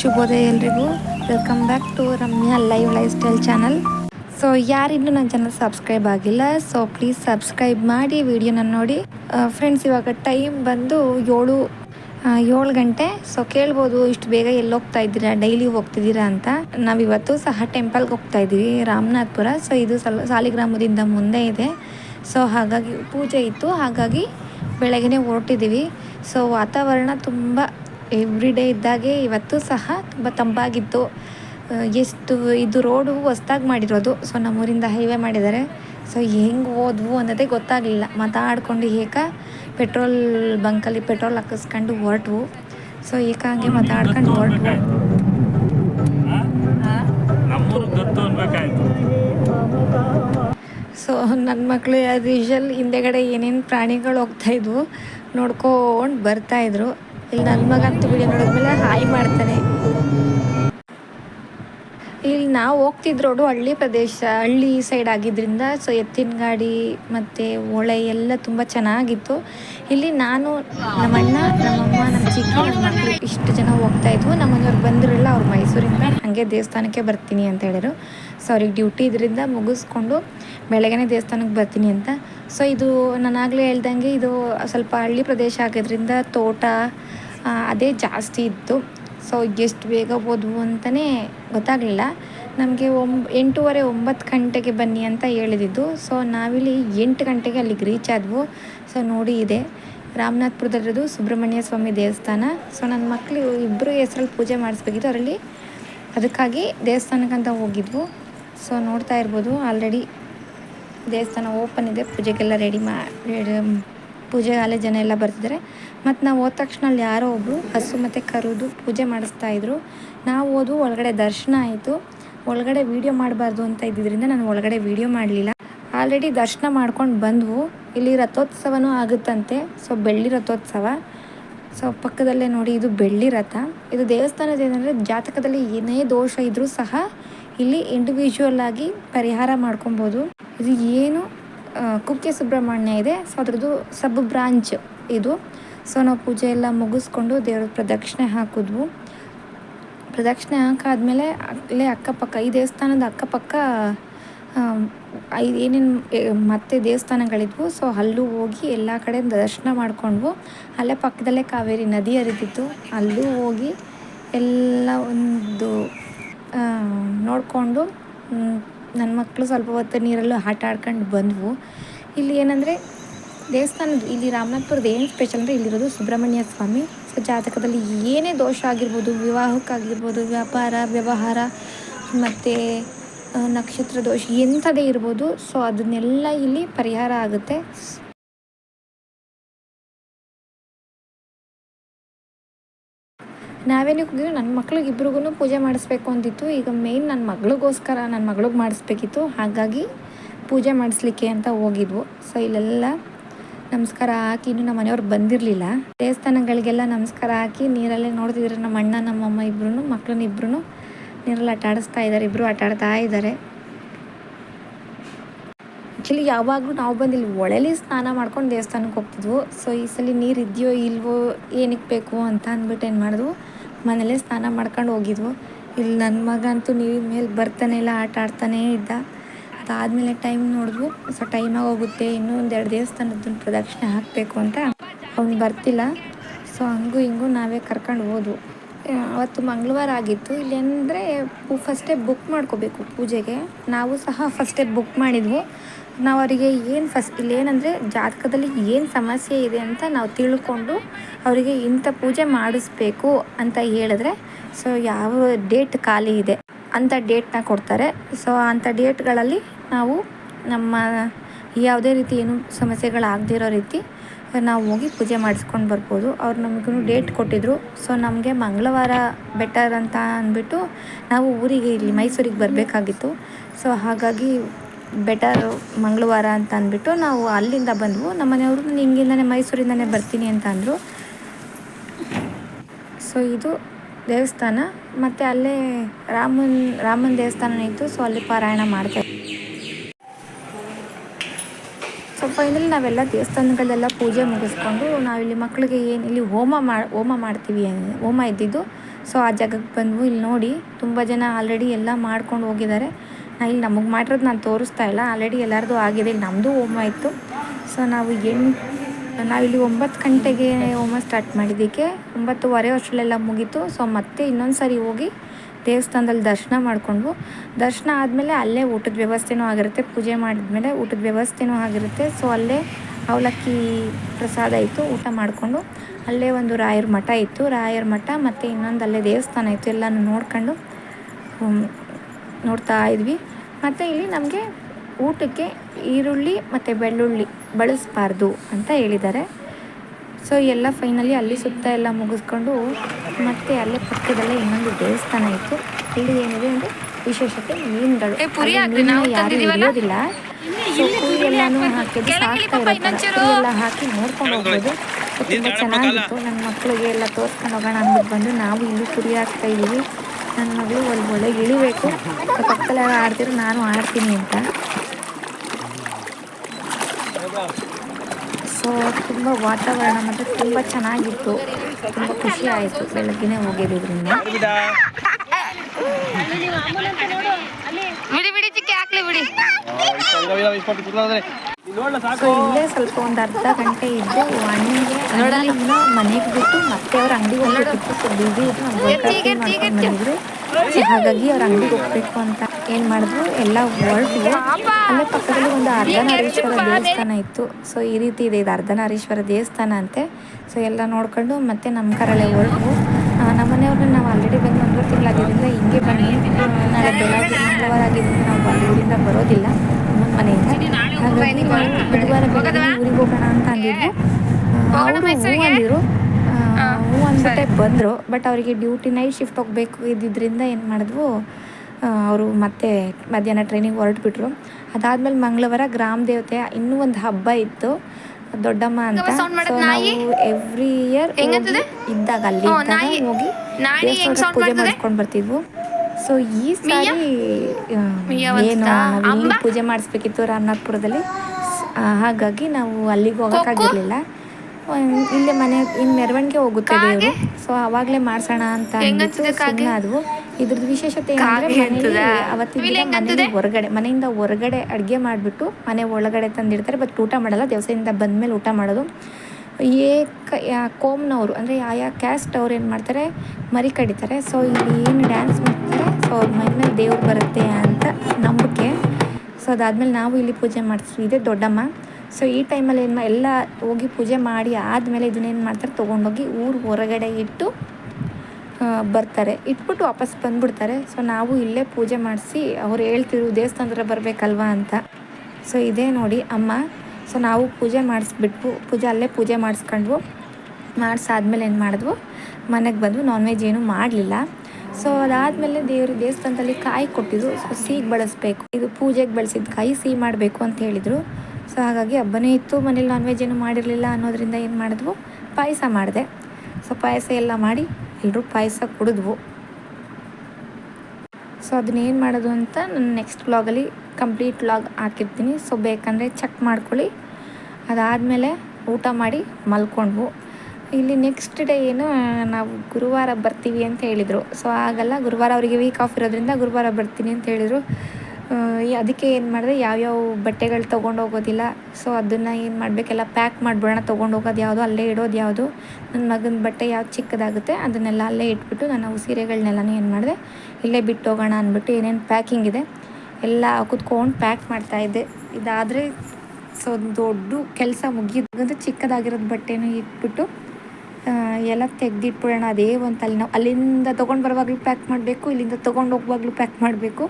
ಶುಭೋದಯ ಎಲ್ರಿಗೂ. Welcome back to Ramya live lifestyle channel so ಯಾರಿನ್ನೂ ನನ್ನ ಚಾನಲ್ ಸಬ್ಸ್ಕ್ರೈಬ್ ಆಗಿಲ್ಲ. ಸೊ ಪ್ಲೀಸ್ ಸಬ್ಸ್ಕ್ರೈಬ್ ಮಾಡಿ ವಿಡಿಯೋನ ನೋಡಿ. ಫ್ರೆಂಡ್ಸ್ ಇವಾಗ ಟೈಮ್ ಬಂದು ಏಳು ಏಳು ಗಂಟೆ. ಸೊ ಕೇಳ್ಬೋದು ಇಷ್ಟು ಬೇಗ ಎಲ್ಲಿ ಹೋಗ್ತಾ ಇದ್ದೀರಾ? ಡೈಲಿ ಹೋಗ್ತಿದ್ದೀರಾ ಅಂತ. ನಾವಿವತ್ತು ಸಹ ಟೆಂಪಲ್ಗೆ ಹೋಗ್ತಾ ಇದ್ದೀವಿ, ರಾಮನಾಥ್ಪುರ. ಸೊ ಇದು ಸಲ್, ಸಾಲಿಗ್ರಾಮದಿಂದ ಮುಂದೆ ಇದೆ. ಸೊ ಹಾಗಾಗಿ ಪೂಜೆ ಇತ್ತು. ಹಾಗಾಗಿ ಬೆಳಗ್ಗೆ ಹೊರಟಿದ್ದೀವಿ. ಸೊ ವಾತಾವರಣ ತುಂಬ ಎವ್ರಿ ಡೇ ಇದ್ದಾಗೆ ಇವತ್ತು ಸಹ ತುಂಬ ತಂಪಾಗಿತ್ತು. ಎಷ್ಟು ಇದು ರೋಡು ಹೊಸ್ದಾಗಿ ಮಾಡಿರೋದು. ಸೊ ನಮ್ಮೂರಿಂದ ಹೈವೇ ಮಾಡಿದ್ದಾರೆ. ಸೊ ಹೆಂಗೆ ಹೋದ್ವು ಅನ್ನೋದೇ ಗೊತ್ತಾಗಲಿಲ್ಲ. ಮಾತಾಡ್ಕೊಂಡು ಏಕ ಪೆಟ್ರೋಲ್ ಬಂಕಲ್ಲಿ ಪೆಟ್ರೋಲ್ ಹಾಕಿಸ್ಕೊಂಡು ಹೊರಟ್ವು. ಸೊ ಏಕ ಹಂಗೆ ಮಾತಾಡ್ಕೊಂಡು ಹೊರಟ್ವು. ಸೊ ನನ್ನ ಮಕ್ಕಳು ಅದು ಯೂಶಲ್ ಹಿಂದೆಗಡೆ ಏನೇನು ಪ್ರಾಣಿಗಳು ಹೋಗ್ತಾಯಿದ್ವು ನೋಡ್ಕೊಂಡು ಬರ್ತಾಯಿದ್ರು ಇಲ್ಲಿ ನನ್ನ ಮಗ ಅಂತೂ ವಿಡಿಯೋ ನೋಡಿದ್ಮೇಲೆ ಹಾಯ್ ಮಾಡ್ತಾನೆ. ಇಲ್ಲಿ ನಾವು ಹೋಗ್ತಿದ್ರೋಡು ಹಳ್ಳಿ ಪ್ರದೇಶ, ಹಳ್ಳಿ ಸೈಡ್ ಆಗಿದ್ದರಿಂದ ಸೊ ಎತ್ತಿನ ಗಾಡಿ ಮತ್ತು ಹೊಳೆ ಎಲ್ಲ ತುಂಬ ಚೆನ್ನಾಗಿತ್ತು. ಇಲ್ಲಿ ನಾನು ನಮ್ಮಣ್ಣ ನಮ್ಮಮ್ಮ ನಮ್ಮ ಚಿಕ್ಕ ಮಕ್ಕಳು ಇಷ್ಟು ಜನ ಹೋಗ್ತಾ ಇದ್ವು. ನಮ್ಮ ಮನೆಯವ್ರು ಬಂದಿರಲಿಲ್ಲ ಅವ್ರು ಮೈಸೂರಿಂದ ಹಾಗೆ ದೇವಸ್ಥಾನಕ್ಕೆ ಬರ್ತೀನಿ ಅಂತ ಹೇಳಿದರು. ಸೊ ಅವ್ರಿಗೆ ಡ್ಯೂಟಿ ಇದರಿಂದ ಮುಗಿಸ್ಕೊಂಡು ಬೆಳಗ್ಗೆನೇ ದೇವಸ್ಥಾನಕ್ಕೆ ಬರ್ತೀನಿ ಅಂತ. ಸೊ ಇದು ನಾನು ಆಗಲೇ ಹೇಳ್ದಂಗೆ ಇದು ಸ್ವಲ್ಪ ಹಳ್ಳಿ ಪ್ರದೇಶ ಆಗೋದ್ರಿಂದ ತೋಟ ಅದೇ ಜಾಸ್ತಿ ಇತ್ತು. ಸೊ ಎಷ್ಟು ಬೇಗ ಹೋದ್ವು ಅಂತಲೇ ಗೊತ್ತಾಗಲಿಲ್ಲ. ನಮಗೆ ಒಂಬ ಎಂಟೂವರೆ ಒಂಬತ್ತು ಗಂಟೆಗೆ ಬನ್ನಿ ಅಂತ ಹೇಳಿದಿದ್ದು. ಸೊ ನಾವಿಲ್ಲಿ ಎಂಟು ಗಂಟೆಗೆ ಅಲ್ಲಿಗೆ ರೀಚ್ ಆದವು. ಸೊ ನೋಡಿ ಇದೆ. ರಾಮನಾಥ್ಪುರದಲ್ಲಿರೋದು ಸುಬ್ರಹ್ಮಣ್ಯ ಸ್ವಾಮಿ ದೇವಸ್ಥಾನ. ಸೊ ನನ್ನ ಮಕ್ಕಳು ಇಬ್ಬರು ಹೆಸ್ರಲ್ಲಿ ಪೂಜೆ ಮಾಡಿಸ್ಬೇಕಿತ್ತು ಅದರಲ್ಲಿ. ಅದಕ್ಕಾಗಿ ದೇವಸ್ಥಾನಕ್ಕಂತ ಹೋಗಿದ್ವು. ಸೊ ನೋಡ್ತಾ ಇರ್ಬೋದು. ಆಲ್ರೆಡಿ ದೇವಸ್ಥಾನ ಓಪನ್ ಇದೆ, ಪೂಜೆಗೆಲ್ಲ ರೆಡಿ ಮಾ ಪೂಜೆ ಅಲ್ಲೇ ಜನ ಎಲ್ಲ ಬರ್ತಿದ್ದಾರೆ ಮತ್ತು ನಾವು ಹೋದ ತಕ್ಷಣ ಅಲ್ಲಿ ಯಾರೋ ಒಬ್ಬರು ಹಸು ಮತ್ತು ಕರುದು ಪೂಜೆ ಮಾಡಿಸ್ತಾ ಇದ್ರು. ನಾವು ಹೋದ್ವು, ಒಳಗಡೆ ದರ್ಶನ ಆಯಿತು. ಒಳಗಡೆ ವೀಡಿಯೋ ಮಾಡಬಾರ್ದು ಅಂತ ಇದ್ದಿದ್ದರಿಂದ ನಾನು ಒಳಗಡೆ ವೀಡಿಯೋ ಮಾಡಲಿಲ್ಲ. ಆಲ್ರೆಡಿ ದರ್ಶನ ಮಾಡ್ಕೊಂಡು ಬಂದವು. ಇಲ್ಲಿ ರಥೋತ್ಸವನೂ ಆಗುತ್ತಂತೆ. ಸೊ ಬೆಳ್ಳಿ ರಥೋತ್ಸವ. ಸೊ ಪಕ್ಕದಲ್ಲೇ ನೋಡಿ, ಇದು ಬೆಳ್ಳಿ ರಥ. ಇದು ದೇವಸ್ಥಾನದ ಏನಂದರೆ ಜಾತಕದಲ್ಲಿ ಏನೇ ದೋಷ ಇದ್ದರೂ ಸಹ ಇಲ್ಲಿ ಇಂಡಿವಿಜುವಲ್ ಆಗಿ ಪರಿಹಾರ ಮಾಡ್ಕೊಬೋದು. ಇದು ಏನು ಕುಕ್ಕೆ ಸುಬ್ರಹ್ಮಣ್ಯ ಇದೆ. ಸೊ, ಅದರದ್ದು ಸಬ್ ಬ್ರಾಂಚ್ ಇದು. ಸೊ, ನಾವು ಪೂಜೆ ಎಲ್ಲ ಮುಗಿಸ್ಕೊಂಡು ದೇವ್ರ ಪ್ರದಕ್ಷಿಣೆ ಹಾಕಿದ್ವು. ಪ್ರದಕ್ಷಿಣೆ ಹಾಕಾದ್ಮೇಲೆ ಅಲ್ಲೇ ಅಕ್ಕಪಕ್ಕ, ಈ ದೇವಸ್ಥಾನದ ಅಕ್ಕಪಕ್ಕ ಏನೇನು ಮತ್ತೆ ದೇವಸ್ಥಾನಗಳಿದ್ವು. ಸೊ, ಅಲ್ಲೂ ಹೋಗಿ ಎಲ್ಲ ಕಡೆ ದರ್ಶನ ಮಾಡ್ಕೊಂಡ್ವು. ಅಲ್ಲೇ ಪಕ್ಕದಲ್ಲೇ ಕಾವೇರಿ ನದಿ ಹರಿತಿತ್ತು ಅಲ್ಲೂ ಹೋಗಿ ಎಲ್ಲ ಒಂದು ನೋಡಿಕೊಂಡು ನನ್ನ ಮಕ್ಕಳು ಸ್ವಲ್ಪ ಹೊತ್ತು ನೀರಲ್ಲೂ ಆಟ ಆಡ್ಕೊಂಡು ಬಂದವು. ಇಲ್ಲಿ ಏನಂದರೆ, ದೇವಸ್ಥಾನದ ಇಲ್ಲಿ ರಾಮನಾಥ್ಪುರದ ಏನು ಸ್ಪೆಷಲ್ ಅಂದರೆ ಇಲ್ಲಿರೋದು ಸುಬ್ರಹ್ಮಣ್ಯ ಸ್ವಾಮಿ. ಸೊ ಜಾತಕದಲ್ಲಿ ಏನೇ ದೋಷ ಆಗಿರ್ಬೋದು, ವಿವಾಹಕ್ಕಾಗಿರ್ಬೋದು, ವ್ಯಾಪಾರ, ವ್ಯವಹಾರ, ಮತ್ತು ನಕ್ಷತ್ರ ದೋಷ ಎಂಥದೇ ಇರ್ಬೋದು. ಸೊ ಅದನ್ನೆಲ್ಲ ಇಲ್ಲಿ ಪರಿಹಾರ ಆಗುತ್ತೆ. ಹೋಗಿದ್ವಿ ನನ್ನ ಮಕ್ಳಿಗೆ ಇಬ್ರಿಗೂ ಪೂಜೆ ಮಾಡಿಸ್ಬೇಕು ಅಂತಿತ್ತು ಈಗ ಮೇಯ್ನ್ ನನ್ನ ಮಗಳಿಗೋಸ್ಕರ ನನ್ನ ಮಗಳಿಗೆ ಮಾಡಿಸ್ಬೇಕಿತ್ತು. ಹಾಗಾಗಿ ಪೂಜೆ ಮಾಡಿಸ್ಲಿಕ್ಕೆ ಅಂತ ಹೋಗಿದ್ವು. ಸೊ ಇಲ್ಲೆಲ್ಲ ನಮಸ್ಕಾರ ಹಾಕಿ ಇನ್ನು ನಮ್ಮ ಮನೆಯವ್ರು ಬಂದಿರಲಿಲ್ಲ. ದೇವಸ್ಥಾನಗಳಿಗೆಲ್ಲ ನಮಸ್ಕಾರ ಹಾಕಿ ನೀರಲ್ಲೇ ನೋಡ್ತಿದ್ರೆ ನಮ್ಮ ಅಣ್ಣ ನಮ್ಮಮ್ಮ ಇಬ್ರು ಮಕ್ಕಳನ್ನ ಇಬ್ರು ನೀರಲ್ಲಿ ಆಟ ಆಡಿಸ್ತಾ ಇದ್ದಾರೆ. ಇಬ್ಬರು ಆಟ ಆಡ್ತಾ ಇದ್ದಾರೆ. ಆ್ಯಕ್ಚುಲಿ ಯಾವಾಗಲೂ ನಾವು ಬಂದು ಇಲ್ಲಿ ಒಳಲಿ ಸ್ನಾನ ಮಾಡ್ಕೊಂಡು ದೇವಸ್ಥಾನಕ್ಕೆ ಹೋಗ್ತಿದ್ವು. ಸೊ ಈ ಸಲ ನೀರು ಇದೆಯೋ ಇಲ್ವೋ ಏನಕ್ಕೆ ಬೇಕು ಅಂತ ಅಂದ್ಬಿಟ್ಟು ಏನು ಮಾಡಿದ್ವು? ಮನೇಲೇ ಸ್ನಾನ ಮಾಡ್ಕೊಂಡು ಹೋಗಿದ್ವು. ಇಲ್ಲಿ ನನ್ನ ಮಗ ಅಂತೂ ನೀರಿನ ಮೇಲೆ ಬರ್ತಾನೆ ಇಲ್ಲ, ಆಟ ಆಡ್ತಾನೇ ಇದ್ದ. ಅದಾದಮೇಲೆ ಟೈಮ್ ನೋಡಿದ್ವು, ಸೊ ಟೈಮಾಗಿ ಹೋಗುತ್ತೆ, ಇನ್ನೂ ಒಂದೆರಡು ದೇವಸ್ಥಾನದ್ದು ಪ್ರದಕ್ಷಿಣೆ ಹಾಕಬೇಕು ಅಂತ. ಅವ್ನು ಬರ್ತಿಲ್ಲ, ಸೊ ಹಂಗೂ ಹಿಂಗೂ ನಾವೇ ಕರ್ಕೊಂಡು ಹೋದ್ವು. ಅವತ್ತು ಮಂಗಳವಾರ ಆಗಿತ್ತು. ಇಲ್ಲಿ ಅಂದರೆ ಫಸ್ಟೇ ಬುಕ್ ಮಾಡ್ಕೋಬೇಕು ಪೂಜೆಗೆ. ನಾವು ಸಹ ಫಸ್ಟೇ ಬುಕ್ ಮಾಡಿದ್ವು. ನಾವು ಅವರಿಗೆ ಏನು ಫಸ್ಟ್ ಇಲ್ಲಿ ಏನಂದರೆ ಜಾತಕದಲ್ಲಿ ಏನು ಸಮಸ್ಯೆ ಇದೆ ಅಂತ ನಾವು ತಿಳ್ಕೊಂಡು ಅವರಿಗೆ ಇಂಥ ಪೂಜೆ ಮಾಡಿಸ್ಬೇಕು ಅಂತ ಹೇಳಿದ್ರೆ, ಸೊ ಯಾವ ಡೇಟ್ ಖಾಲಿ ಇದೆ ಅಂಥ ಡೇಟ್ನ ಕೊಡ್ತಾರೆ. ಸೊ ಅಂಥ ಡೇಟ್ಗಳಲ್ಲಿ ನಾವು ನಮ್ಮ ಯಾವುದೇ ರೀತಿ ಏನು ಸಮಸ್ಯೆಗಳಾಗದಿರೋ ರೀತಿ ನಾವು ಹೋಗಿ ಪೂಜೆ ಮಾಡಿಸ್ಕೊಂಡು ಬರ್ಬೋದು. ಅವ್ರು ನಮಗೂ ಡೇಟ್ ಕೊಟ್ಟಿದ್ರು. ಸೊ ನಮಗೆ ಮಂಗಳವಾರ ಬೆಟರ್ ಅಂತ ಅಂದ್ಬಿಟ್ಟು ನಾವು ಊರಿಗೆ ಇಲ್ಲಿ ಮೈಸೂರಿಗೆ ಬರಬೇಕಾಗಿತ್ತು. ಸೊ ಹಾಗಾಗಿ ಬೆಟರ್ ಮಂಗಳವಾರ ಅಂತ ಅಂದ್ಬಿಟ್ಟು ನಾವು ಅಲ್ಲಿಂದ ಬಂದವು. ನಮ್ಮ ಮನೆಯವರು ನಿಮಗಿಂದನೇ ಮೈಸೂರಿಂದನೇ ಬರ್ತೀನಿ ಅಂತ ಅಂದರು. ಸೊ ಇದು ದೇವಸ್ಥಾನ. ಮತ್ತು ಅಲ್ಲೇ ರಾಮನ್, ರಾಮನ ದೇವಸ್ಥಾನ ಇತ್ತು. ಸೊ ಅಲ್ಲಿ ಪಾರಾಯಣ ಮಾಡ್ತಾ ಸೊ ಫೈನಲಿ ನಾವೆಲ್ಲ ದೇವಸ್ಥಾನಗಳೆಲ್ಲ ಪೂಜೆ ಮುಗಿಸ್ಕೊಂಡು ನಾವಿಲ್ಲಿ ಮಕ್ಕಳಿಗೆ ಏನು, ಇಲ್ಲಿ ಹೋಮ ಮಾಡಿ ಹೋಮ ಮಾಡ್ತೀವಿ ಹೋಮ ಇದ್ದಿದ್ದು. ಸೊ ಆ ಜಾಗಕ್ಕೆ ಬಂದವು. ಇಲ್ಲಿ ನೋಡಿ ತುಂಬ ಜನ ಆಲ್ರೆಡಿ ಎಲ್ಲ ಮಾಡ್ಕೊಂಡು ಹೋಗಿದ್ದಾರೆ. ಇಲ್ಲಿ ನಮಗೆ ಮಾಡಿರೋದು ನಾನು ತೋರಿಸ್ತಾ ಇಲ್ಲ. ಆಲ್ರೆಡಿ ಎಲ್ಲರದು ಆಗಿದೆ. ಇಲ್ಲಿ ನಮ್ಮದು ಹೋಮ ಇತ್ತು ಸೊ ನಾವು ಎಂಟು ನಾವಿಲ್ಲಿ ಒಂಬತ್ತು ಗಂಟೆಗೆ ಹೋಮ ಸ್ಟಾರ್ಟ್ ಮಾಡಿದ್ದಕ್ಕೆ ಒಂಬತ್ತುವರೆ ವರ್ಷಲೆಲ್ಲ ಮುಗೀತು. ಸೊ ಮತ್ತೆ ಇನ್ನೊಂದು ಸಾರಿ ಹೋಗಿ ದೇವಸ್ಥಾನದಲ್ಲಿ ದರ್ಶನ ಮಾಡಿಕೊಂಡು ದರ್ಶನ ಆದಮೇಲೆ ಅಲ್ಲೇ ಊಟದ ವ್ಯವಸ್ಥೆನೂ ಆಗಿರುತ್ತೆ. ಪೂಜೆ ಮಾಡಿದ್ಮೇಲೆ ಊಟದ ವ್ಯವಸ್ಥೆನೂ ಆಗಿರುತ್ತೆ. ಸೊ ಅಲ್ಲೇ ಅವಲಕ್ಕಿ ಪ್ರಸಾದ ಇತ್ತು. ಊಟ ಮಾಡಿಕೊಂಡು ಅಲ್ಲೇ ಒಂದು ರಾಯರ ಮಠ ಇತ್ತು. ರಾಯರ ಮಠ, ಮತ್ತು ಇನ್ನೊಂದು ಅಲ್ಲೇ ದೇವಸ್ಥಾನ ಇತ್ತು. ಎಲ್ಲನೂ ನೋಡ್ಕೊಂಡು ನೋಡ್ತಾ ಇದ್ವಿ. ಮತ್ತು ಇಲ್ಲಿ ನಮಗೆ ಊಟಕ್ಕೆ ಈರುಳ್ಳಿ ಮತ್ತು ಬೆಳ್ಳುಳ್ಳಿ ಬಳಸಬಾರ್ದು ಅಂತ ಹೇಳಿದ್ದಾರೆ. ಸೊ ಎಲ್ಲ ಫೈನಲಿ ಅಲ್ಲಿ ಸುತ್ತ ಎಲ್ಲ ಮುಗಿಸ್ಕೊಂಡು ಮತ್ತೆ ಅಲ್ಲೇ ಪಕ್ಕದಲ್ಲೇ ಇನ್ನೊಂದು ದೇವಸ್ಥಾನ ಇತ್ತು. ಇಲ್ಲಿ ಏನಿದೆ ಅಂದರೆ ವಿಶೇಷತೆ ಮೀನುಗಳು. ಯಾರು ಹಿಡಿಯೋದಿಲ್ಲ. ಸೊ ಹಾಕಿದ್ದು ಸಾಕ್ತಾ ಇರತ್ತೆ ಎಲ್ಲ ಹಾಕಿ ನೋಡ್ಕೊಂಡು ಹೋಗ್ಬೋದು. ತುಂಬ ಚೆನ್ನಾಗಿತ್ತು. ನನ್ನ ಮಕ್ಕಳಿಗೆ ಎಲ್ಲ ತೋರ್ಸ್ಕೊಂಡು ಹೋಗೋಣ ಅಂದ್ಬಿಟ್ಟು ಬಂದು ನಾವು ಇಲ್ಲಿ ಕುರಿ ಹಾಕ್ತಾ ಇದ್ದೀವಿ. ನನ್ನ ಮಗಳು ಒಂದು ಒಳ್ಳೆ ಇಳಿಬೇಕು. ಪಕ್ಕದಲ್ಲಿ ಆಡ್ತಿರು ಆಡ್ತಿರೋ ನಾನು ಆಡ್ತೀನಿ ಅಂತ. ಸೊ ತುಂಬ ವಾತಾವರಣ ಮತ್ತು ತುಂಬ ಚೆನ್ನಾಗಿತ್ತು. ತುಂಬ ಖುಷಿ ಆಯಿತು ಬೆಳಗ್ಗೆನೇ ಹೋಗಿರೋದ್ರಿಂದ. ಬಿಡಿ ಬಿಡಿ ಚಿಕ್ಕಿ ಹಾಕ್ಲಿ ಬಿಡಿ. ಸೊ ಇಲ್ಲೇ ಸ್ವಲ್ಪ ಒಂದು ಅರ್ಧ ಗಂಟೆ ಇದ್ದು ಅಣ್ಣ ಮನೆಗೆ ಬಿಟ್ಟು ಮತ್ತೆ ಅವ್ರ ಅಂಗಡಿಗೆ ಹೋಗ್ಬೇಕಿತ್ತು ಸೊ ಬಿಸಿ ಇತ್ತು ನಮ್ಮ ಗೋಕರ್ಣ ಮಾಡ್ಕೊಂಡು ಬಂದಿದ್ರು ಸೊ ಹಾಗಾಗಿ ಅವ್ರ ಅಂಗಡಿಗೆ ಹೋಗ್ಬೇಕು ಅಂತ ಏನು ಮಾಡಿದ್ರು ಎಲ್ಲ ಹೊರಟು ಅಲ್ಲೇ ಪಕ್ಕದಲ್ಲಿ ಒಂದು ಅರ್ಧನಾರೇಶ್ವರ ದೇವಸ್ಥಾನ ಇತ್ತು. ಸೊ ಈ ರೀತಿ ಇದೆ ಇದು ಅರ್ಧನಾರೀಶ್ವರ ದೇವಸ್ಥಾನ ಅಂತೆ. ಸೊ ಎಲ್ಲ ನೋಡ್ಕೊಂಡು ಮತ್ತೆ ನಮ್ಮ ಕರಳೆ ಹೊರಟು ನಮ್ಮ ಮನೆಯವ್ರನ್ನ ನಾವು ಆಲ್ರೆಡಿ ಬಂದು ಒಂದೂವರೆ ತಿಂಗಳಾಗಿದ್ದರಿಂದ ಹಿಂಗೆ ಬನ್ನಿ ನಾಳೆ ಬೆಳಗ್ಗೆ ಮಂಗಳವಾರ ಆಗಿದ್ದರಿಂದ ನಾವು ಅಲ್ಲಿ ಬರೋದಿಲ್ಲ ನಮ್ಮ ಮನೆಯಿಂದ. ಹಾಗಾಗಿ ನಾವು ಬುಧವಾರ ಬೆಳಗ್ಗೆ ಊರಿಗೆ ಹೋಗೋಣ ಅಂತ ಅಂದಿದ್ವು. ಅವರು ಅಂದಿದ್ರು. ಅಂದ್ಬಿಟ್ಟೆ ಬಂದರು. ಬಟ್ ಅವರಿಗೆ ಡ್ಯೂಟಿ ನೈಟ್ ಶಿಫ್ಟ್ ಹೋಗಬೇಕು ಇದ್ದಿದ್ದರಿಂದ ಏನು ಮಾಡಿದ್ವು ಅವರು ಮತ್ತೆ ಮಧ್ಯಾಹ್ನ ಟ್ರೈನಿಗೆ ಹೊರಟ್ಬಿಟ್ರು. ಅದಾದ್ಮೇಲೆ ಮಂಗಳವಾರ ಗ್ರಾಮ ದೇವತೆ ಇನ್ನೂ ಒಂದು ಹಬ್ಬ ಇತ್ತು. ದೊಡ್ಡಮ್ಮ ಅಂತ. ಸೊ? ನಾವು ಎವ್ರಿ ಇಯರ್? ಇದ್ದಾಗ ಅಲ್ಲಿ. ಹೋಗಿ ದೇವಸ್ಥಾನಕ್ಕೆ ಪೂಜೆ? ಮಾಡಿಸ್ಕೊಂಡು ಬರ್ತಿದ್ವು. ಸೊ ಈ ಸಾರಿ ಏನು ನಾವು ಇಲ್ಲಿ ಪೂಜೆ ಮಾಡಿಸ್ಬೇಕಿತ್ತು ರಾಮನಾಥ್ಪುರದಲ್ಲಿ. ಹಾಗಾಗಿ ನಾವು ಅಲ್ಲಿಗೆ ಹೋಗೋಕ್ಕಾಗಿರಲಿಲ್ಲ ಇಲ್ಲೇ ಮನೆ ಇನ್ನು ಮೆರವಣಿಗೆ ಹೋಗುತ್ತೆ ದೇವರು. ಸೊ ಅವಾಗಲೇ ಮಾಡ್ಸೋಣ ಅಂತ ಅದು? ಸುಮ್ಮನೆ ಇದ್ರದ್ದು ವಿಶೇಷತೆ ಏನಂದ್ರೆ? ಅವತ್ತಿನ ಹೊರಗಡೆ ಮನೆಯಿಂದ ಹೊರಗಡೆ ಅಡುಗೆ ಮಾಡಿಬಿಟ್ಟು ಮನೆ ಒಳಗಡೆ ತಂದಿಡ್ತಾರೆ. ಬಟ್ ಊಟ ಮಾಡಲ್ಲ ದೇವಸ್ಥಾನದಿಂದ ಬಂದಮೇಲೆ ಊಟ ಮಾಡೋದು. ಏಕ, ಯಾ- ಕೋಮ್ನವರು, ಅಂದರೆ ಆಯಾ ಕ್ಯಾಸ್ಟ್ ಅವ್ರು ಏನು ಮಾಡ್ತಾರೆ? ಮರಿ ಕಡಿತಾರೆ. ಸೊ ಇಲ್ಲಿ ಏನು ಡ್ಯಾನ್ಸ್ ಮಾಡ್ತಾರೆ? ಸೊ ಅವ್ರ ಮೈಮೇಲೆ ದೇವ್ರು ಬರುತ್ತೆ ಅಂತ ನಂಬಿಕೆ. ಸೊ ಅದಾದಮೇಲೆ ನಾವು ಇಲ್ಲಿ ಪೂಜೆ ಮಾಡಿಸ್ತೀವಿ ಇದೇ ದೊಡ್ಡಮ್ಮ. ಸೊ ಈ ಟೈಮಲ್ಲಿ ಏನು ಎಲ್ಲ ಹೋಗಿ ಪೂಜೆ ಮಾಡಿ ಆದಮೇಲೆ ಇದನ್ನೇನು ಮಾಡ್ತಾರೆ? ತೊಗೊಂಡೋಗಿ ಊರು ಹೊರಗಡೆ ಇಟ್ಟು ಬರ್ತಾರೆ. ಇಟ್ಬಿಟ್ಟು ವಾಪಸ್ ಬಂದ್ಬಿಡ್ತಾರೆ. ಸೊ ನಾವು ಇಲ್ಲೇ ಪೂಜೆ ಮಾಡಿಸಿ ಅವ್ರು ಹೇಳ್ತಿರು ದೇವಸ್ಥಾನದ ಬರಬೇಕಲ್ವಾ ಅಂತ. ಸೊ ಇದೇ ನೋಡಿ ಅಮ್ಮ. ಸೊ ನಾವು ಪೂಜೆ ಮಾಡಿಸ್ಬಿಟ್ವು, ಪೂಜೆ ಅಲ್ಲೇ ಪೂಜೆ ಮಾಡಿಸ್ಕೊಂಡ್ವು. ಮಾಡಿಸಾದ್ಮೇಲೆ ಏನು ಮಾಡಿದ್ವು, ಮನೆಗೆ ಬಂದು ನಾನ್ ವೆಜ್ ಏನೂ ಮಾಡಲಿಲ್ಲ. ಸೊ ಅದಾದಮೇಲೆ ದೇವರು, ದೇವಸ್ಥಾನದಲ್ಲಿ ಕಾಯಿ ಕೊಟ್ಟಿದ್ದು ಸೊ ಸಿಹಿಗೆ ಬಳಸಬೇಕು. ಇದು ಪೂಜೆಗೆ ಬಳಸಿದ ಕಾಯಿ ಸಿಹಿ ಮಾಡಬೇಕು ಅಂತ ಹೇಳಿದರು. ಸೊ ಹಾಗಾಗಿ ಹಬ್ಬನೇ ಇತ್ತು, ಮನೇಲಿ ನಾನ್ ವೆಜ್ ಏನು ಮಾಡಿರಲಿಲ್ಲ ಅನ್ನೋದರಿಂದ ಏನು ಮಾಡಿದ್ವು, ಪಾಯಸ ಮಾಡಿದೆ. ಸೊ ಪಾಯಸ ಎಲ್ಲ ಮಾಡಿ ಎಲ್ಲರೂ ಪಾಯಸ ಕುಡಿದ್ವು. ಸೊ ಅದನ್ನ ಏನು ಮಾಡೋದು ಅಂತ ನಾನು ನೆಕ್ಸ್ಟ್ ವ್ಲಾಗಲ್ಲಿ ಕಂಪ್ಲೀಟ್ ವ್ಲಾಗ್ ಹಾಕಿರ್ತೀನಿ. ಸೊ ಬೇಕಂದರೆ ಚೆಕ್ ಮಾಡ್ಕೊಳ್ಳಿ. ಅದಾದಮೇಲೆ ಊಟ ಮಾಡಿ ಮಲ್ಕೊಂಡ್ವು. ಇಲ್ಲಿ ನೆಕ್ಸ್ಟ್ ಡೇ ಏನು, ನಾವು ಗುರುವಾರ ಬರ್ತೀವಿ ಅಂತ ಹೇಳಿದರು. ಸೊ ಆಗಲ್ಲ ಗುರುವಾರ ಅವರಿಗೆ ವೀಕ್ ಆಫ್ ಇರೋದ್ರಿಂದ ಗುರುವಾರ ಬರ್ತೀನಿ ಅಂತ ಹೇಳಿದರು. ಅದಕ್ಕೆ ಏನು ಮಾಡಿದೆ, ಯಾವ್ಯಾವ ಬಟ್ಟೆಗಳು ತೊಗೊಂಡು ಹೋಗೋದಿಲ್ಲ. ಸೊ ಅದನ್ನು ಏನು ಮಾಡಬೇಕೆಲ್ಲ ಪ್ಯಾಕ್ ಮಾಡಿಬಿಡೋಣ, ತೊಗೊಂಡು ಹೋಗೋದು ಯಾವುದು, ಅಲ್ಲೇ ಇಡೋದು ಯಾವುದು. ನನ್ನ ಮಗನ ಬಟ್ಟೆ ಯಾವ್ದು ಚಿಕ್ಕದಾಗುತ್ತೆ, ಅದನ್ನೆಲ್ಲ ಅಲ್ಲೇ ಇಟ್ಬಿಟ್ಟು, ನಾನು ಅವು ಏನು ಮಾಡಿದೆ ಇಲ್ಲೇ ಬಿಟ್ಟು ಹೋಗೋಣ ಅಂದ್ಬಿಟ್ಟು ಏನೇನು ಪ್ಯಾಕಿಂಗ್ ಇದೆ, ಎಲ್ಲ ಕುತ್ಕೊಂಡು ಪ್ಯಾಕ್ ಮಾಡ್ತಾಯಿದ್ದೆ ಇದಾದರೆ ಸೊ ದೊಡ್ಡ ಕೆಲಸ ಮುಗಿಯೋದು ಚಿಕ್ಕದಾಗಿರೋದು ಬಟ್ಟೆನೂ ಇಟ್ಬಿಟ್ಟು ಎಲ್ಲ ತೆಗೆದಿಟ್ಬಿಡೋಣ. ಅದೇ ಒಂದು ತಲೆ ನಾವು. ಅಲ್ಲಿಂದ ತೊಗೊಂಡು ಬರುವಾಗಲೂ ಪ್ಯಾಕ್ ಮಾಡಬೇಕು, ಇಲ್ಲಿಂದ ತೊಗೊಂಡು ಹೋಗುವಾಗಲೂ ಪ್ಯಾಕ್ ಮಾಡಬೇಕು.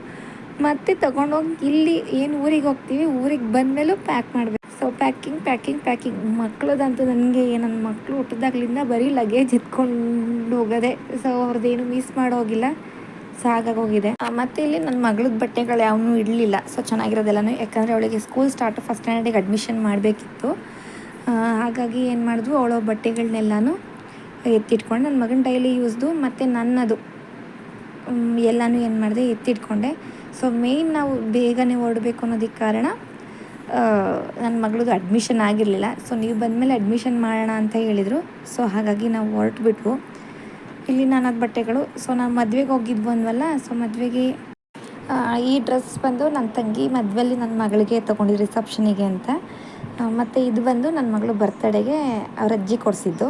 ಮತ್ತು ತೊಗೊಂಡೋಗಿ ಇಲ್ಲಿ ಏನು ಊರಿಗೆ ಹೋಗ್ತೀವಿ, ಊರಿಗೆ ಬಂದಮೇಲೂ ಪ್ಯಾಕ್ ಮಾಡಬೇಕು. ಸೊ ಪ್ಯಾಕಿಂಗ್ ಪ್ಯಾಕಿಂಗ್ ಪ್ಯಾಕಿಂಗ್ ಮಕ್ಕಳದಂತೂ ನನಗೆ ನನ್ನ ಮಕ್ಕಳು ಹುಟ್ಟಿದಾಗ್ಲಿಂದ ಬರೀ ಲಗೇಜ್ ಎತ್ಕೊಂಡು ಹೋಗೋದೆ. ಸೊ ಅವ್ರದ್ದೇನು ಮಿಸ್ ಮಾಡೋಗಿಲ್ಲ. ಸಾಕಾಗೋಗಿದೆ ಹೋಗಿದೆ. ಮತ್ತೆ ಇಲ್ಲಿ ನನ್ನ ಮಗಳದ್ದು ಬಟ್ಟೆಗಳು ಯಾವನು ಇಡ್ಲಿಲ್ಲ. ಸೊ ಚೆನ್ನಾಗಿರೋದೆಲ್ಲನೂ. ಯಾಕಂದರೆ ಅವಳಿಗೆ ಸ್ಕೂಲ್ ಸ್ಟಾರ್ಟ್ ಫಸ್ಟ್ ಸ್ಟ್ಯಾಂಡರ್ಡಿಗೆ ಅಡ್ಮಿಷನ್ ಮಾಡಬೇಕಿತ್ತು. ಹಾಗಾಗಿ ಏನು ಮಾಡಿದ್ವು? ಅವಳ ಬಟ್ಟೆಗಳನ್ನೆಲ್ಲನೂ ಎತ್ತಿಟ್ಕೊಂಡು ನನ್ನ ಮಗನ ಡೈಲಿ ಯೂಸ್ದು ಮತ್ತು ನನ್ನದು. ಎಲ್ಲನೂ ಏನು ಮಾಡಿದೆ? ಎತ್ತಿಟ್ಕೊಂಡೆ. ಸೊ ಮೇಯ್ನ್ ನಾವು ಬೇಗನೆ ಹೊರಡಬೇಕು ಅನ್ನೋದಕ್ಕೆ ಕಾರಣ ನನ್ನ ಮಗಳದು ಅಡ್ಮಿಷನ್ ಆಗಿರಲಿಲ್ಲ. ಸೊ ನೀವು ಬಂದಮೇಲೆ ಅಡ್ಮಿಷನ್ ಮಾಡೋಣ ಅಂತ ಹೇಳಿದರು. ಸೊ ಹಾಗಾಗಿ ನಾವು ಹೊರಟ್ಬಿಟ್ವು. ಇಲ್ಲಿ ನಾನಾದ ಬಟ್ಟೆಗಳು. ಸೊ ನಾನು ಮದುವೆಗೆ ಹೋಗಿದ್ದು ಬಂದ್ವಲ್ಲ ಸೊ ಮದುವೆಗೆ ಈ ಡ್ರೆಸ್ ಬಂದು ನನ್ನ ತಂಗಿ ಮದುವೆಯಲ್ಲಿ ನನ್ನ ಮಗಳಿಗೆ ತೊಗೊಂಡಿದ್ದು ರಿಸೆಪ್ಷನಿಗೆ ಅಂತ. ಮತ್ತು ಇದು ಬಂದು ನನ್ನ ಮಗಳು ಬರ್ತಡೆಗೆ ಅವ್ರ ಅಜ್ಜಿ ಕೊಡಿಸಿದ್ದು.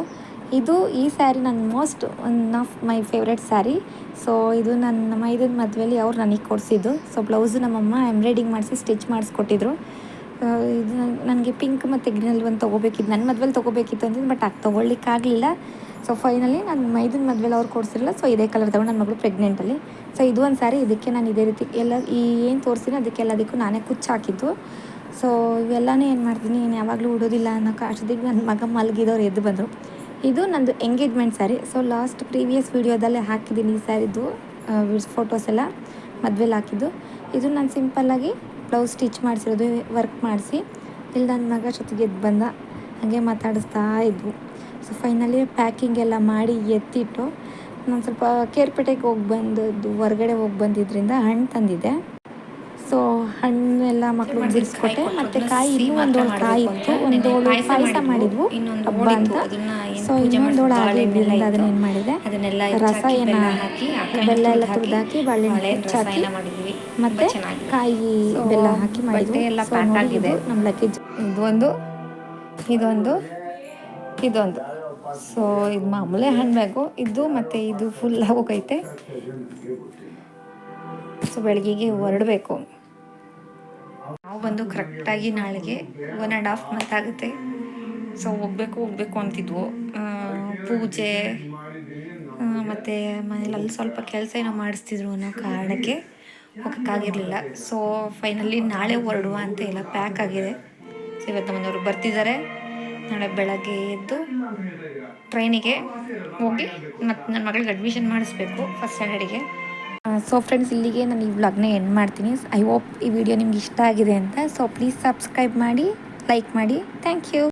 ಇದು ಈ ಸ್ಯಾರಿ ನನ್ನ most one of my favourite sari so ಇದು ನನ್ನ ಮೈದನ ಮದುವೆಯಲ್ಲಿ ಅವ್ರು ನನಗೆ ಕೊಡಿಸಿದ್ದು. ಸೊ ಬ್ಲೌಸು ನಮ್ಮಮ್ಮ ಎಂಬ್ರಾಯ್ಡಿಂಗ್ ಮಾಡಿಸಿ ಸ್ಟಿಚ್ ಮಾಡಿಸ್ಕೊಟ್ಟಿದ್ರು. ಇದು ನನಗೆ ಪಿಂಕ್ ಮತ್ತು ಗ್ರೀನಲ್ಲಿ ಒಂದು ತೊಗೋಬೇಕಿತ್ತು ನನ್ನ ಮದುವೆಲಿ ತೊಗೋಬೇಕಿತ್ತು ಅಂದಿದ್ದು ಬಟ್ ಅದು ತೊಗೊಳ್ಲಿಕ್ಕಾಗಲಿಲ್ಲ ಸೊ ಫೈನಲಿ ನಾನು ಮೈದಿನ ಮದ್ವೆಲಿ ಅವ್ರು ಕೊಡಿಸಿರಲ್ಲ. ಸೊ ಇದೇ ಕಲರ್ ತಗೊಂಡು ನನ್ನ ಮಗಳು ಪ್ರೆಗ್ನೆಂಟಲ್ಲಿ ಸೊ ಇದು ಒಂದು ಸಾರಿ ಇದಕ್ಕೆ ನಾನು ಇದೇ ರೀತಿ ಎಲ್ಲ ಈ ಏನು ತೋರಿಸಿನ ಅದಕ್ಕೆ ಎಲ್ಲದಕ್ಕೂ ನಾನೇ ಕುಚ್ಚು ಹಾಕಿದ್ದು. ಸೊ ಇವೆಲ್ಲನೂ ಏನು ಮಾಡ್ತೀನಿ ಏನು ಯಾವಾಗಲೂ ಉಡೋದಿಲ್ಲ ಅನ್ನೋ ಕಾಶದಿಗೆ ನನ್ನ ಮಗ ಮಲಗಿದವ್ರು ಎದ್ದು ಬಂದರು. ಇದು ನಂದು engagement sari so last previous ವೀಡಿಯೋದಲ್ಲೇ ಹಾಕಿದ್ದೀನಿ ಈ ಸ್ಯಾರಿದು ಫೋಟೋಸ್ ಎಲ್ಲ ಮದುವೆಲಿ ಹಾಕಿದ್ದು. ಇದು ನಾನು ಸಿಂಪಲ್ಲಾಗಿ ಬ್ಲೌಸ್ ಸ್ಟಿಚ್ ಮಾಡಿಸಿರೋದು ವರ್ಕ್ ಮಾಡಿಸಿ. ಇಲ್ಲಿ ನನ್ನ ಮಗ ಜೊತೆಗೆ ಎದ್ದು ಬಂದ, ಹಾಗೆ ಮಾತಾಡಿಸ್ತಾ ಇದ್ವು. ಸೊ ಫೈನಲಿ ಪ್ಯಾಕಿಂಗ್ ಎಲ್ಲ ಮಾಡಿ ಎತ್ತಿಟ್ಟು ನಾನು ಸ್ವಲ್ಪ ಕೇರ್ಪೇಟೆಗೆ ಹೋಗಿ ಬಂದದ್ದು ಹೊರಗಡೆ ಹೋಗಿ ಬಂದಿದ್ದರಿಂದ ಹಣ್ಣು ತಂದಿದ್ದೆ. ಸೊ ಹಣ್ಣೆಲ್ಲ ಮಕ್ಕಳು ಬಿಡಿಸ್ಕೊಟ್ಟೆ ಮತ್ತು ಕಾಯಿ ಇನ್ನೂ ಒಂದೋಳು ಕಾಯಿ ಇತ್ತು ಒಂದೋಳು ಪಾಯಸ ಮಾಡಿದ್ವು ಹಬ್ಬ ಅಂತ ಸೊ ಇನ್ನೊಂದೋಳು ಆಗಿದ್ದರಿಂದ ಅದನ್ನ ಏನು ಮಾಡಿದೆ? ರಸ ಏನ ಹಾಕಿ ಬೆಲ್ಲ ಎಲ್ಲ ತುರಿದಾಕಿ ಬಾಳೆಹಣ್ಣು ಹೆಚ್ಚಾಕಿ ಮತ್ತು ಕಾಯಿ ಬೆಲ್ಲ ಹಾಕಿ ಮಾಡಿದ್ವಿ. ಎಲ್ಲ ಪ್ಯಾಕ್ ಆಗಿದೆ. ನಮ್ಮ ಲಗೇಜ್ ಇದೊಂದು ಇದೊಂದು ಇದೊಂದು. ಸೊ ಇದು ಮಾಮೂಲಿ ಹ್ಯಾಂಡ್ ಬ್ಯಾಗು ಇದು ಮತ್ತು ಇದು ಫುಲ್ ಹೋಗೈತೆ ಸೊ ಬೆಳಗ್ಗೆಗೆ ಹೊರಡಬೇಕು. ನಾವು ಬಂದು ಕರೆಕ್ಟಾಗಿ ನಾಳೆಗೆ ಒನ್ ಆ್ಯಂಡ್ ಹಾಫ್ ಮಂತ್ ಆಗುತ್ತೆ. ಸೊ ಹೋಗ್ಬೇಕು ಹೋಗ್ಬೇಕು ಅಂತಿದ್ವು. ಪೂಜೆ ಮತ್ತು ಮನೇಲಿ ಅಲ್ಲಿ ಸ್ವಲ್ಪ ಕೆಲಸ ಏನೋ ಮಾಡಿಸ್ತಿದ್ರು ಅನ್ನೋ ಕಾರಣಕ್ಕೆ ಹೋಗೋಕ್ಕಾಗಿರಲಿಲ್ಲ. ಸೊ ಫೈನಲಿ ನಾಳೆ ಹೊರಡುವ ಅಂತ ಎಲ್ಲ ಪ್ಯಾಕ್ ಆಗಿದೆ. ಸೊ ಇವತ್ತು ಮನೆಯವರು ಬರ್ತಿದ್ದಾರೆ. ನಾಳೆ ಬೆಳಗ್ಗೆ ಎದ್ದು ಟ್ರೈನಿಗೆ ಹೋಗಿ ಮತ್ತು ನನ್ನ ಮಗಳಿಗೆ ಅಡ್ಮಿಷನ್ ಮಾಡಿಸ್ಬೇಕು ಫಸ್ಟ್ ಸ್ಟ್ಯಾಂಡರ್ಡಿಗೆ ಸೊ ಫ್ರೆಂಡ್ಸ್ ಇಲ್ಲಿಗೆ ನಾನು ಈ ವ್ಲಾಗ್ನ ಎಂಡ್ ಮಾಡ್ತೀನಿ. ಐ ಹೋಪ್ ಈ ವಿಡಿಯೋ ನಿಮ್ಗೆ ಇಷ್ಟ ಆಗಿದೆ ಅಂತ. ಸೊ ಪ್ಲೀಸ್ ಸಬ್ಸ್ಕ್ರೈಬ್ ಮಾಡಿ ಲೈಕ್ ಮಾಡಿ. Thank you